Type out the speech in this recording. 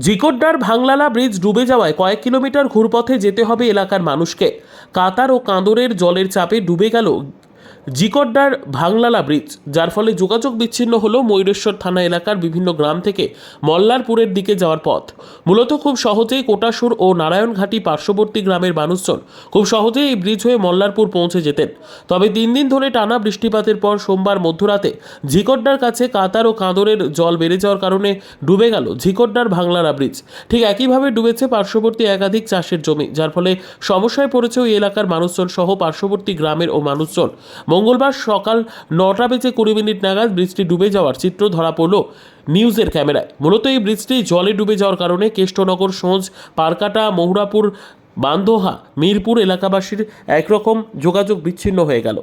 জিকোড্ডার ভাংলালা bridge ডুবে যাওয়ায় কয়েক কিলোমিটার ঘুরপথে যেতে হবে এলাকার মানুষকে। কাতার ও কাঁদরের জলের চাপে ডুবে গেল জিকোড্ডার ভাংলালা ব্রিজ, যার ফলে যোগাযোগ বিচ্ছিন্ন হলো ময়ূরেশ্বর থানা এলাকার বিভিন্ন গ্রাম থেকে মল্লারপুরের দিকে যাওয়ার পথ। মূলত খুব সহজেই কোটাসুর ও নারায়ণঘাটি পার্শ্ববর্তী গ্রামের মানুষজন খুব সহজেই এই ব্রিজ হয়ে মল্লারপুর পৌঁছে যেতেন। তবে তিন দিন ধরে টানা বৃষ্টিপাতের পর সোমবার মধ্যরাতে ঝিকড্ডার কাছে কাতার ও কাঁদরের জল বেড়ে যাওয়ার কারণে ডুবে গেল ঝিকড্ডার ভাংলারা ব্রিজ। ঠিক একইভাবে ডুবেছে পার্শ্ববর্তী একাধিক চাষের জমি, যার ফলে সমস্যায় পড়েছে ওই এলাকার মানুষজন সহ পার্শ্ববর্তী গ্রামের ও মানুষজন। মঙ্গলবার সকাল নটা বেজে কুড়ি মিনিট নাগাদ ব্রিজটি ডুবে যাওয়ার চিত্র ধরা পড়ল নিউজের ক্যামেরায়। মূলত এই ব্রিজটি জলে ডুবে যাওয়ার কারণে কেষ্টনগর সোঁজ পারকাটা, মহুরাপুর বান্দোহা মিরপুর এলাকাবাসীর একরকম যোগাযোগ বিচ্ছিন্ন হয়ে গেল।